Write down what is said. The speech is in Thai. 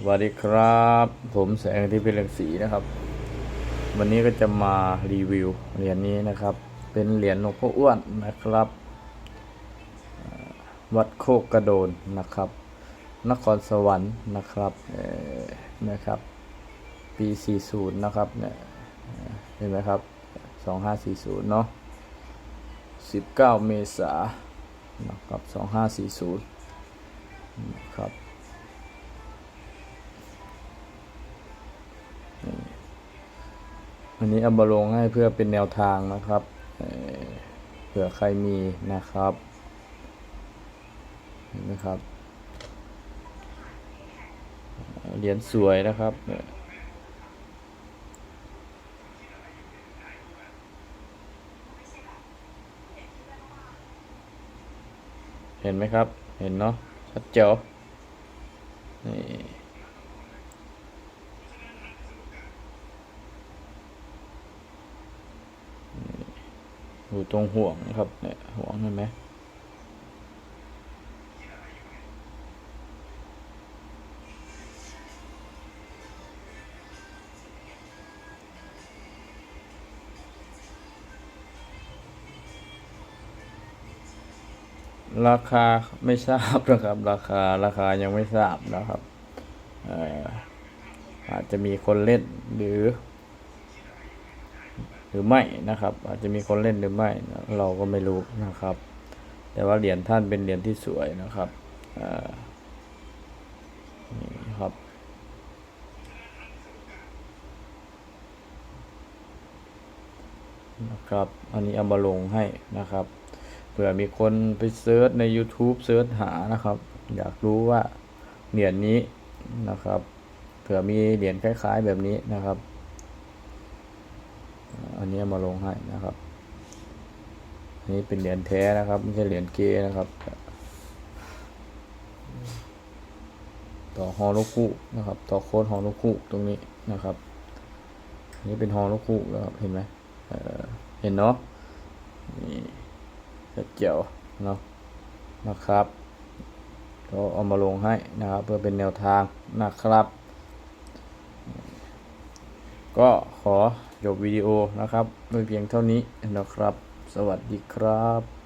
สวัสดีครับ ผมแสงที่เป็นเรืองสีนะครับ วันนี้ก็จะมารีวิวเหรียญนี้นะครับ เป็นเหรียญหลวงพ่ออ้วนนะครับ วัดโคกกระโดนนะครับ นครสวรรค์นะครับเอ่อนะครับ ปี 40 นะครับเนี่ยเอ่อเห็นไหมครับ 2540 เนาะ19 เมษายนนะครับ2540นะครับ อันนี้เอามาลงให้เพื่อเป็นแนวทางนะครับเผื่อใครมีนะครับเห็นไหมครับเหรียญสวยนะครับเนี่ยเห็นไหมครับ เห็นเนาะชัดเจ๋วนี่ อยู่ตรงห่วงนะครับเนี่ยห่วงเห็นไหมราคาไม่ทราบนะครับ ราคาราคายังไม่ทราบนะครับอออาจจะมีคนเล่นหรือ หรือไม่นะครับ อาจจะมีคนเล่นหรือไม่เราก็ไม่รู้นะครับ แต่ว่าเหรียญท่านเป็นเหรียญที่สวยนะครับนี่ครับนะครับ อันนี้เอามาลงให้นะครับ เผื่อมีคนไปเซิร์ชใน YouTube เซิร์ชหานะครับ อยากรู้ว่าเหรียญนี้นะครับ เผื่อมีเหรียญคล้ายๆแบบนี้นะครับ อันนี้มาลงให้นะครับ อันนี้เป็นเหรียญแท้นะครับ ไม่ใช่เหรียญเกนะครับ ต่อฮอลูกคู่นะครับ ต่อโค้ดฮอลูกคู่ตรงนี้นะครับ อันนี้เป็นฮอลูกคู่นะครับเห็นไหมเเห็นเนาะนี่เจ๋วเนาะนะครับก็เอามาลงให้นะครับ เพื่อเป็นแนวทางนะครับ ก็ขอ จบวิดีโอนะครับด้วยเพียงเท่านี้นะครับ สวัสดีครับ